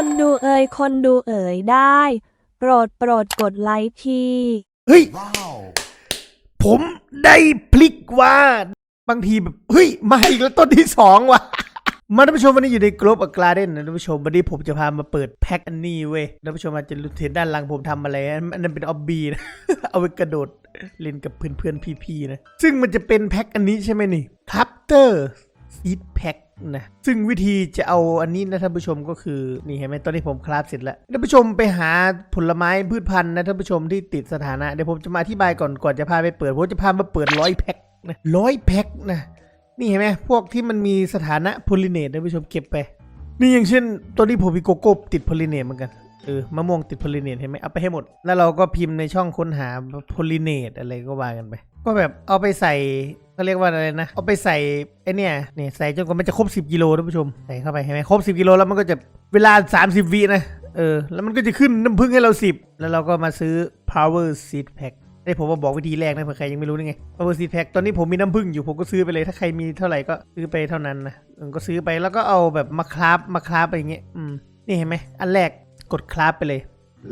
คนดูเอ่ยคนดูเอ๋ยได้ โปรดโปรดกดไลค์ที เฮ้ย ผมได้พลิกว่า บางทีแบบ เฮ้ย มาอีกแล้วต้นที่สองว่ะ มาท่านผู้ชมวันนี้อยู่ในกลุ่มอักลาเดนนะท่านผู้ชมวันนี้ผมจะพามาเปิดแพ็คอันนี้เว้ยท่านผู้ชมอาจจะรู้เห็นด้านหลังผมทำอะไรอันอันนั้นเป็นออบบีนะ เอาไว้กระโดดเล่นกับเพื่อนเพื่อนๆพี่ๆนะ ซึ่งมันจะเป็นแพ็คอันนี้ใช่ไหมนี่ทัปเตอร์ซีดแพ็ค นะซึ่งวิธีจะเอาอันนี้นะท่านผู้ชมก็คือนี่เห็นไหมตอนนี้ผมคราฟเสร็จแล้วท่านผู้ชมไปหาผลไม้พืชพันธุ์นะท่านผู้ชมที่ติดสถานะเดี๋ยวผมจะมาอธิบายก่อนก่อนจะพาไปเปิดผมจะพามาเปิดร้อยแพ็คนะร้อยแพ็คนะนี่เห็นไหมพวกที่มันมีสถานะโพลิเนตท่านผู้ชมเก็บไป นี่อย่างเช่นตัวนี้ผมมีโกโก้ติดโพลิเนตเหมือนกันเออมะม่วงติดโพลิเนตเห็นไหมเอาไปให้หมด แล้วเราก็พิมพ์ในช่องค้นหาโพลิเนตอะไรก็ว่ากันไป ก็แบบเอาไปใส่เขาเรียกว่าอะไรนะ เอาไปใส่ไอเนี่ยเนี่ยใส่จนกว่ามันจะครบ 10กิโลท่านผู้ชมใส่เข้าไปเห็นไหมครบ 10กิโลแล้วมันก็จะเวลา 30วินะเออแล้วมันก็จะขึ้นน้ำผึ้งให้เรา 10 แล้วเราก็มาซื้อ power seed pack ได้ผมมาบอกวิธีแรกนะเผื่อใครยังไม่รู้นี่ไง power seed pack ตอนนี้ผมมีน้ำผึ้งอยู่ผมก็ซื้อไปเลยถ้าใครมีเท่าไหร่ก็ซื้อไปเท่านั้นนะก็ซื้อไปแล้วก็เอาแบบมาคราฟมาคราฟอะไรเงี้ยอืมนี่เห็นไหมอันแรกกดคราฟไปเลย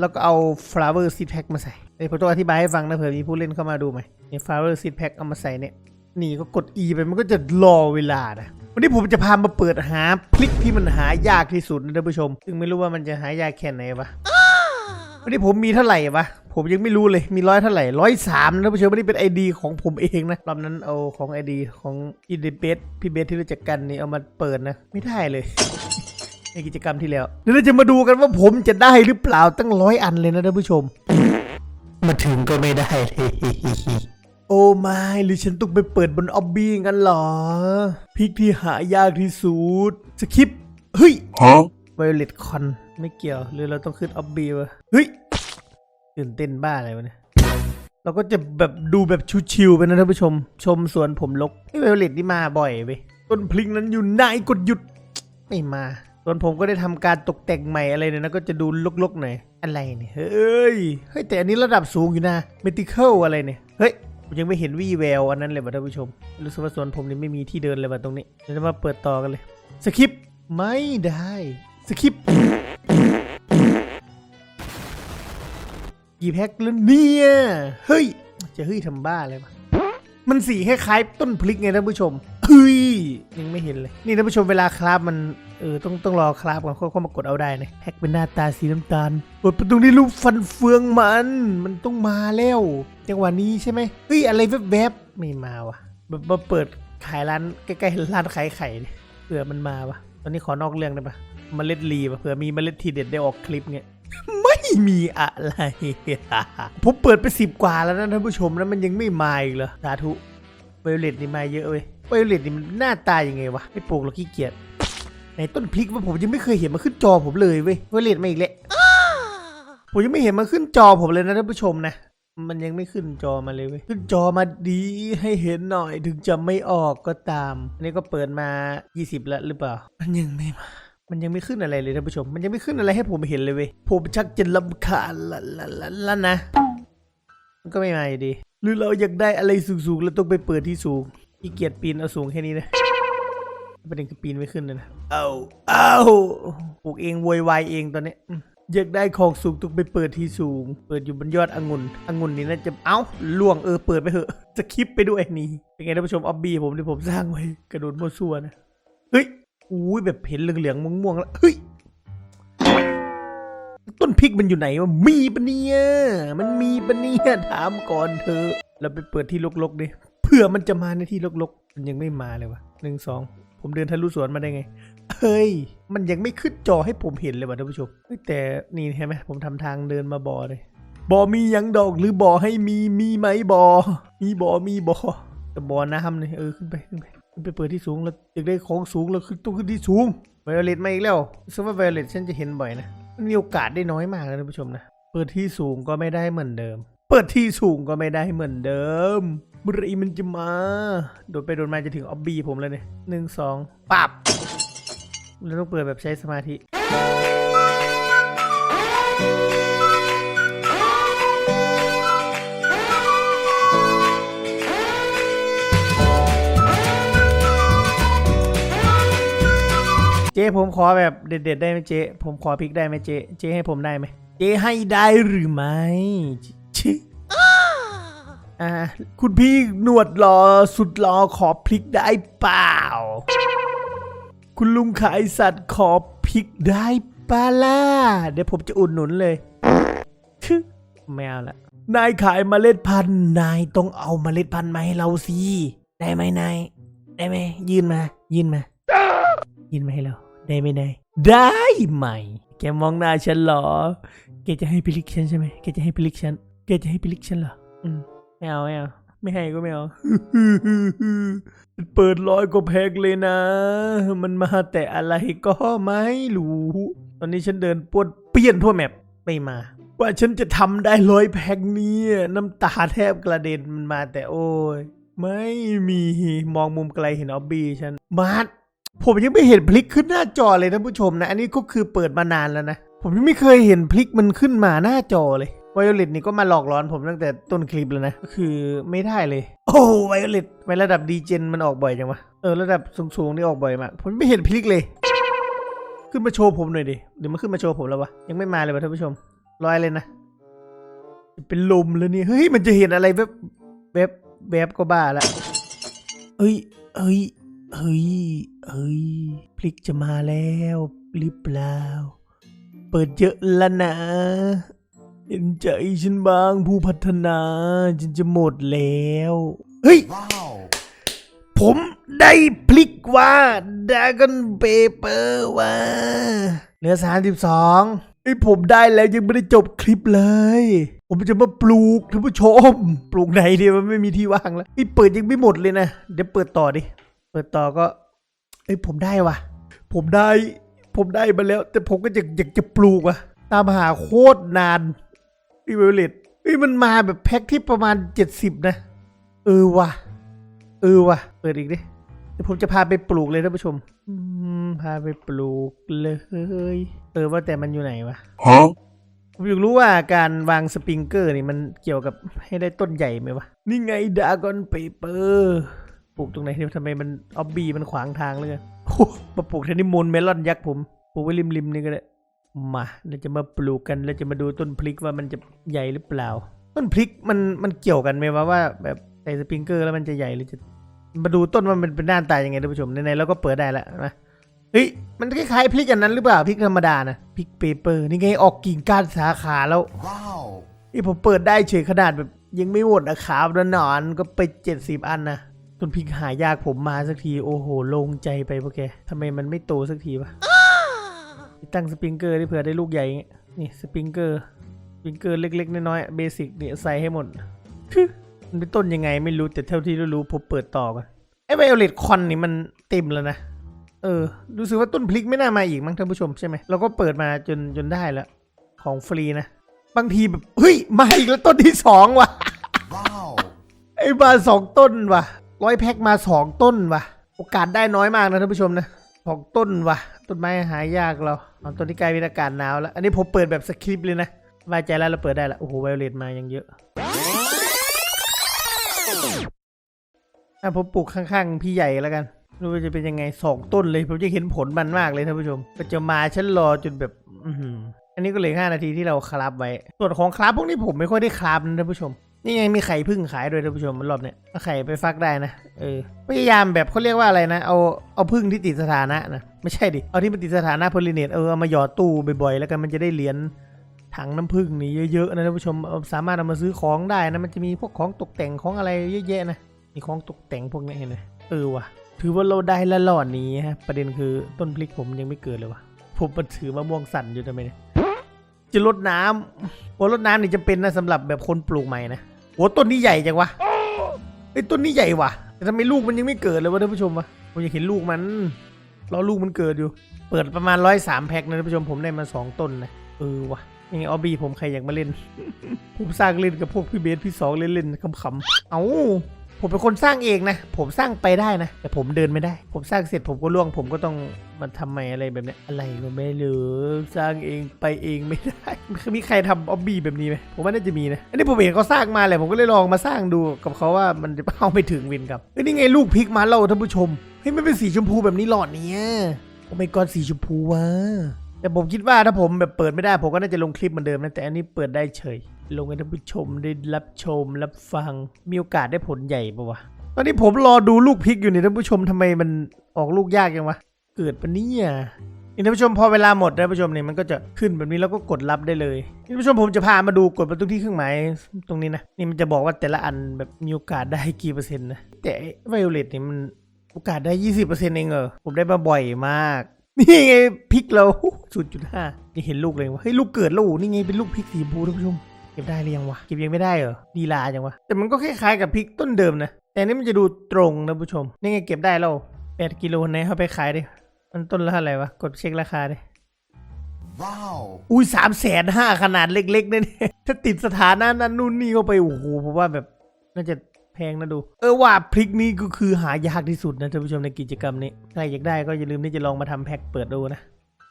แล้วก็เอา flower seed pack มาใส่ เดี๋ยวผมต้องอธิบายให้ฟังนะเผื่อมีผู้เล่นเข้ามาดูไหมนี่ flower seed pack เอามาใส่เนี่ยนี่ก็กด E ไปมันก็จะรอเวลานะวันนี้ผมจะพามาเปิดหาพลิกที่มันหายากที่สุดนะท่านผู้ชม ซึ่งไม่รู้ว่ามันจะหายากแค่ไหนวะวันนี้ผมมีเท่าไหร่วะผมยังไม่รู้เลยมีร้อยเท่าไหร่ร้อยสามนะท่านผู้ชมวันนี้เป็นไอดีของผมเองนะรอบนั้นเอาของไอดีของอีเดเบสพี่เบสที่รู้จักกันนี่เอามาเปิดนะ ไม่ได้เลยในกิจกรรมที่แล้วเดี๋ยวเราจะมาดูกันว่าผมจะได้หรือเปล่าตั้งร้อยอันเลยนะท่านผู้ชม มาถึงก็ไม่ได้เลยโอ้ไม่หรือฉันต้องไปเปิดบนออบบี้กันเหรอพริกที่หายากที่สุดสคริปเฮ้ย Huh? ไวโอเลตคอนไม่เกี่ยว หรือเราต้องขึ้นออบบี้วะเฮ้ยตื่นเต้นบ้าอะไรวะเนี่ยเราก็จะแบบดูแบบชิวๆไปนะท่านผู้ชม ชมสวนผมลกไอ้ไวโอเลตนี่มาบ่อยเว้ยต้นพลิงนั้นอยู่ไหนกดหยุดไม่มาส่วนผมก็ได้ทำการตกแต่งใหม่อะไรเนี่ยนะก็จะดูลกๆหน่อย อะไรเนี่ย เฮ้ย เฮ้ยแต่อันนี้ระดับสูงอยู่นะ เมติเคิลอะไรเนี่ย เฮ้ยผมยังไม่เห็นวี่แววอันนั้นเลยว่ะท่านผู้ชม รู้สึกว่าสวนผมนี่ไม่มีที่เดินเลยว่ะตรงนี้เดี๋ยวจะมาเปิดต่อกันเลย สคริปต์ไม่ได้ สคริปต์กี่แพ็คแล้วเนี่ย เฮ้ย จะเฮ้ยทำบ้าอะไรวะมันสีคล้ายๆต้นพลิกไงท่านผู้ชม เฮ้ยยังไม่เห็นเลย นี่ท่านผู้ชมเวลาคราฟมันเออต้องต้องรอคราฟก่อนค่อยมากดเอาได้นะแพ็กเป็นหน้าตาสีน้ำตาลกดประตูนี้รูปฟันเฟืองมัน มันต้องมาแล้วจังหวะนี้ใช่ไหมเฮ้ยอะไรแวบๆไม่มาวะแบบมาเปิดขายร้านใกล้ๆร้านขายไข่เผื่อมันมาวะตอนนี้ขอนอกเรื่องได้ปะเมล็ดลีปะเผื่อมีเมล็ดทีเด็ดได้ออกคลิปเนี่ยไม่มีอะไรผมเปิดไปสิบกว่าแล้วนะท่านผู้ชมแล้วมันยังไม่มาอีกเหรอสาธุไวโอเลตนี่มาเยอะเว้ย ไวโอเลตนี่มันหน้าตายังไงวะไม่ปลูกหรอกขี้เกียจในต้นพลิกว่าผมยังไม่เคยเห็นมาขึ้นจอผมเลยเว้ยไวโอเลตมาอีกแล้วผมยังไม่เห็นมาขึ้นจอผมเลยนะท่านผู้ชมนะมันยังไม่ขึ้นจอมาเลยเว้ยขึ้นจอมาดีให้เห็นหน่อยถึงจะไม่ออกก็ตาม อันนี้ก็เปิดมา 20 แล้วหรือเปล่า มันยังไม่มา มันยังไม่ขึ้นอะไรเลยท่านผู้ชม มันยังไม่ขึ้นอะไรให้ผมเห็นเลยเว้ย ผมชักจะลำคาญละละละละนะ มันก็ไม่มาอยู่ดี หรือเราอยากได้อะไรสูงๆแล้วต้องไปเปิดที่สูง ขี้เกียจปีนเอาสูงแค่นี้นะประเด็นคือปีนไม่ขึ้นเลยนะ เอาเอาปลูกเองโวยวายเองตอนนี้อยากได้ของสูงต้องไปเปิดที่สูง เปิดอยู่บนยอดองุ่นองุ่นนี่น่าจะเอ้าล่วงเออเปิดไปเถอะสคริปไปด้วยนี่เป็นไงท่านผู้ชมออบบี้ผมที่ผมสร้างไว้กระโดดมั่วซั่วนะเฮ้ยอุ้ยแบบเห็นเหลืองๆม่วงๆแล้วเฮ้ยต้นพริกมันอยู่ไหนวะมีปะเนี่ยมันมีปะเนี่ยถามก่อนเธอะเราไปเปิดที่ลกๆดิ ผื่อมันจะมาในที่ลกๆ มันยังไม่มาเลยวะหนึ่งสองผมเดินทะลุสวนมาได้ไง เฮ้ย มันยังไม่ขึ้นจอให้ผมเห็นเลยวะท่านผู้ชมแต่นี่เห็นไหมผมทำทางเดินมาบ่อเลยบ่อมียังดอกหรือบ่อให้มีมีไหมบ่อมีบ่อมีบ่อแต่บ่อน้ำเนี่ยเออขึ้นไปขึ้นไปขึ้นไปเปิดที่สูงแล้วอยากได้ของสูงแล้วขึ้นต้องขึ้นที่สูงไวโอเลตมาอีกแล้วซึ่งว่าไวโอเลตฉันจะเห็นบ่อยนะมันมีโอกาสได้น้อยมากนะท่านผู้ชมนะเปิดที่สูงก็ไม่ได้เหมือนเดิม เปิดที่สูงก็ไม่ได้เหมือนเดิม เมื่อไหรมันจะมา โดดไปโดดมาจะถึงออบบี้ผมแล้วเนี่ยหนึ่งสองปับแล้วต้องเปิดแบบใช้สมาธิ เจ๊ผมขอแบบเด็ดๆได้ไหมเจ๊ ผมขอพริกได้ไหมเจ๊ เจ๊ให้ผมได้ไหม เจ๊ให้ได้หรือไม่ชิ อ่าคุณพี่หนวดหลอสุดหลอขอพริกได้เปล่า คุณลุงขายสัตว์ขอพริกได้ปะล่ะเดี๋ยวผมจะอุดหนุนเลยชึไม่เอาละนายขายเมล็ดพันธุ์นายต้องเอาเมล็ดพันธุ์มาให้เราสิได้ไหมนายได้ไหมยื่นมา ยื่นมา ยื่นมาให้เรา ได้ไหมนายได้ไหมแกมองหน้าฉันเหรอแกจะให้พลิกฉันใช่ไหมแกจะให้พลิกฉันแกจะให้พลิกฉันเหรออืม ไม่เอาไม่เอาไม่ให้ก็ไม่เอาเปิดร้อยกว่าแพ็กเลยนะ มันมาแต่อะไรก็ไม่รู้ ตอนนี้ฉันเดินปวดเปี้ยนทั่วแมปไม่มา ว่าฉันจะทำได้ร้อยแพ็กนี่ยน้ำตาแทบกระเด็นมันมาแต่โอ้ย ไม่มีมองมุมไกลเห็นออบบี้ฉันมาร์ทผมยังไม่เห็นพลิกขึ้นหน้าจอเลยท่านผู้ชมนะ อันนี้ก็คือเปิดมานานแล้วนะ ผมยังไม่เคยเห็นพลิกมันขึ้นมาหน้าจอเลย ไวโอเลตนี่ก็มาหลอกหลอนผมตั้งแต่ต้นคลิปแล้วนะก็คือไม่ได้เลย โอ้ไวโอเลตไประดับดีเจนมันออกบ่อยจังวะ เออ ระดับสูงๆนี่ออกบ่อยมาก ผมไม่เห็นพลิกเลย ขึ้นมาโชว์ผมหน่อยดิ เดี๋ยวมันขึ้นมาโชว์ผมแล้ววะ ยังไม่มาเลยวะท่านผู้ชมรอยเลยนะ เป็นลมแล้วนี่เฮ้ย มันจะเห็นอะไรแบบแบบแบบก็บ้าละเอ้ย เอ้ยเฮ้ยเฮ้ย พลิกจะมาแล้วหรือเปล่า เปิดเยอะแล้วนะ เห็นใจฉันบ้างผู้พัฒนาฉันจะหมดแล้ว เฮ้ย Wow. ผมได้พลิกว่าดากอนเปเปอร์ว่าเหลือสามสิบสองไอ้ผมได้แล้วยังไม่ได้จบคลิปเลย ผมจะมาปลูกท่านผู้ชม ปลูกไหนเดียวมันไม่มีที่ว่างแล้วไอ้เปิดยังไม่หมดเลยนะ เดี๋ยวเปิดต่อดิ เปิดต่อก็ไอ้ยผมได้ว่ะ ผมได้ ผมได้มาแล้ว แต่ผมก็อยากอยากจะปลูกอะตามหาโคตรนาน พี่เวลเลตเฮ้ยมันมาแบบแพ็คที่ประมาณเจ็ดสิบนะ เออว่ะ เออว่ะ เปิดอีกดิ เดี๋ยวผมจะพาไปปลูกเลยท่านผู้ชม อืม พาไปปลูกเลย เออว่าแต่มันอยู่ไหนวะ Huh? ผมอยากรู้ว่าการวางสปริงเกอร์นี่มันเกี่ยวกับให้ได้ต้นใหญ่ไหมวะ นี่ไงดากอนเปเปอร์ปลูกตรงไหนเนี่ยทำไมมันออบบี้มันขวางทางเลยโอ้มาปลูกแทนนี่มูลเมลอนยักษ์ผม ปลูกไว้ริมๆนี่ก็ได้ มาเราจะมาปลูกกันเราจะมาดูต้นพริกว่ามันจะใหญ่หรือเปล่า ต้นพริกมันมันเกี่ยวกันไหมวะว่าแบบใส่สปริงเกอร์แล้วมันจะใหญ่หรือจะมาดูต้นว่ามันเป็นหน้าตายังไงท่านผู้ชมในๆเราก็เปิดได้แล้วนะเฮ้ยมันคล้ายๆพริกอันนั้นหรือเปล่าพริกธรรมดานะพริกเปเปอร์นี่ไงออกกิ่งก้านสาขาแล้ว Wow. นี่ผมเปิดได้เฉยขนาดแบบยังไม่หมดนะครับแล้วหนอนก็ไปเจ็ดสิบอันนะต้นพริกหายากผมมาสักทีโอ้โหโลงใจไปพวกแกทำไมมันไม่โตสักทีวะ ตั้งสปริงเกอร์ที่เผื่อได้ลูกใหญ่อย่างเงี้ยนี่สปริงเกอร์สปริงเกอร์เล็ก ๆ น้อยๆเบสิกเนี่ยใส่ให้หมดฮึมันเป็นต้นยังไงไม่รู้แต่เท่าที่รู้ๆผมเปิดต่อก่อนไอ้ไวโอเลตคอนนี่มันเต็มแล้วนะ เออรู้สึกว่าต้นพริกไม่น่ามาอีกมั้งท่านผู้ชมใช่ไหมเราก็เปิดมาจนจนได้แล้ว ของฟรีนะ บางทีแบบ เฮ้ย มาอีกแล้วต้นที่สองว่ะ Wow. ไอ้มาสองต้นว่ะร้อยแพ็คมาสองต้นว่ะ โอกาสได้น้อยมากนะท่านผู้ชมนะสองต้นว่ะ ต้นไม้หายากเราเอาต้นที่ใกล้เป็นอากาศหนาวแล้ว อันนี้ผมเปิดแบบสคริปต์เลยนะสบายใจแล้วเราเปิดได้ล้วโอ้โหไวโอเลตมายังเยอะอะผมปลูกข้างๆ พี่ใหญ่แล้วกันรู้ว่าจะเป็นยังไงสองต้นเลย ผมจะเห็นผลมันมากเลยท่านผู้ชมก็จะมาฉันรอจนแบบ อือหืออันนี้ก็เหลือห้านาทีที่เราคราฟไว้ ส่วนของคราฟพวกนี้ผมไม่ค่อยได้คราฟนะท่านผู้ชม นี่ไงมีไข่พึ่งขายด้วยท่านผู้ชมรอบเนี้ยเอาไข่ไปฟักได้นะเออพยายามแบบเขาเรียกว่าอะไรนะ เอาเอาพึ่งที่ติดสถานะนะไม่ใช่ดิเอาที่มันติดสถานะโพลิเนตเออเอามาหยอดตู้บ่อยๆแล้วกันมันจะได้เหรียญถังน้ำพึ่งนี่เยอะๆนะท่านผู้ชมสามารถเอามาซื้อของได้นะมันจะมีพวกของตกแต่งของอะไรเยอะแยะนะมีของตกแต่งพวกนี้เห็นไหมเออว่ะถือว่าเราได้ละหลอดนี้ฮะประเด็นคือต้นพลิกผมยังไม่เกิดเลยวะผมมันถือมะม่วงสั่นอยู่ทำไมเนี่ยจะลดน้ำโอ้ลดน้ำนี่จำเป็นนะสำหรับแบบคนปลูกใหม่นะ โอ้ต้นนี้ใหญ่จังวะไอ้ต้นนี้ใหญ่วะแต่ทำไมลูกมันยังไม่เกิดเลยวะท่านผู้ชมวะผมอยากเห็นลูกมันรอลูกมันเกิดอยู่ เปิดประมาณร้อยสามแพ็คนะท่านผู้ชมผมได้มาสองต้นนะเออวะยังไงออบบี้ผมใครอยากมาเล่นผมสร้างเล่นกับพวกพี่เบสพี่สองเล่นๆขำๆเอ้า ผมเป็นคนสร้างเองนะ ผมสร้างไปได้นะ แต่ผมเดินไม่ได้ ผมสร้างเสร็จผมก็ล่วง ผมก็ต้องมาทำใหม่อะไรแบบเนี้ยอะไรก็ไม่รู้สร้างเองไปเองไม่ได้ มีใครทำออบบี้แบบนี้ไหมผมว่าน่าจะมีนะ อันนี้ผมเห็นเขาสร้างมาแหละผมก็เลยลองมาสร้างดูกับเขาว่ามันจะเอาไปถึงวินกับเฮ้ยนี่ไงลูกพริกมาเราท่านผู้ชมเฮ้ยมันเป็นสีชมพูแบบนี้หลอดเนี้ยโอ้ไม่กอนสีชมพูวะ แต่ผมคิดว่าถ้าผมแบบเปิดไม่ได้ ผมก็น่าจะลงคลิปเหมือนเดิมนะ แต่อันนี้เปิดได้เฉย ลงให้ท่านผู้ชมได้รับชมรับฟัง มีโอกาสได้ผลใหญ่ปะวะ ตอนนี้ผมรอดูลูกพริกอยู่นี่ท่านผู้ชมทำไมมันออกลูกยากยังวะ เกิดปะเนี่ยนี่ท่านผู้ชมพอเวลาหมดท่านผู้ชมเนี่ยมันก็จะขึ้นแบบนี้แล้วก็กดรับได้เลยท่านผู้ชมผมจะพามาดูกดมาตรงที่เครื่องหมายตรงนี้นะนี่มันจะบอกว่าแต่ละอันแบบมีโอกาสได้กี่เปอร์เซ็นต์นะแต่ไวโอเลตนี่มันโอกาสได้ยี่สิบเปอร์เซ็นต์เองเหรอผมได้มาบ่อยมาก นี่ไงพริกเราศูนย์จุดห้านี่เห็นลูกเลยวะเฮ้ยลูกเกิดแล้วนี่ไงเป็นลูกพริกสีชมพูท่านผู้ชมเก็บได้หรือยังวะเก็บยังไม่ได้เหรอดีลาจังวะแต่มันก็คล้ายๆกับพริกต้นเดิมนะแต่อันนี่มันจะดูตรงนะผู้ชม นี่ไงเก็บได้แล้วแปดกิโลไหนเอาไปขายดิมันต้นละเท่าไหร่วะกดเช็คราคาดิ Wow. อุ้ยสามแสนห้าขนาดเล็กๆเนี่ยถ้าติดสถานะนั้นนู่นนี่เข้าไปโอ้โหผมว่าแบบน่าจะ แพงนะดู เออว่าพริกนี้ก็คือหายากที่สุดนะท่านผู้ชมในกิจกรรมนี้ ใครอยากได้ก็อย่าลืมที่จะลองมาทำแพ็คเปิดดูนะ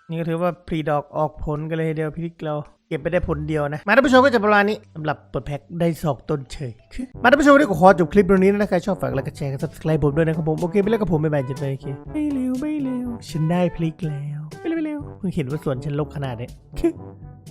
นี่ก็ถือว่าพรีดอกออกผลกันเลยทีเดียวพริกเราเก็บไปได้ผลเดียวนะ มาท่านผู้ชมก็จะประมาณนี้สำหรับเปิดแพ็คได้สองต้นเฉย มาท่านผู้ชมได้ก็ขอจบคลิปตรงนี้นะใครชอบฝากไลค์กดแชร์กด subscribe ผมด้วยนะครับผม โอเคไปแล้วกับผมบ๊ายบายจุดไปโอเคไม่เร็วไม่เร็วฉันได้พลิกแล้วไม่เร็วไม่เร็วเพิ่งเห็นว่าสวนฉันลกขนาดนี้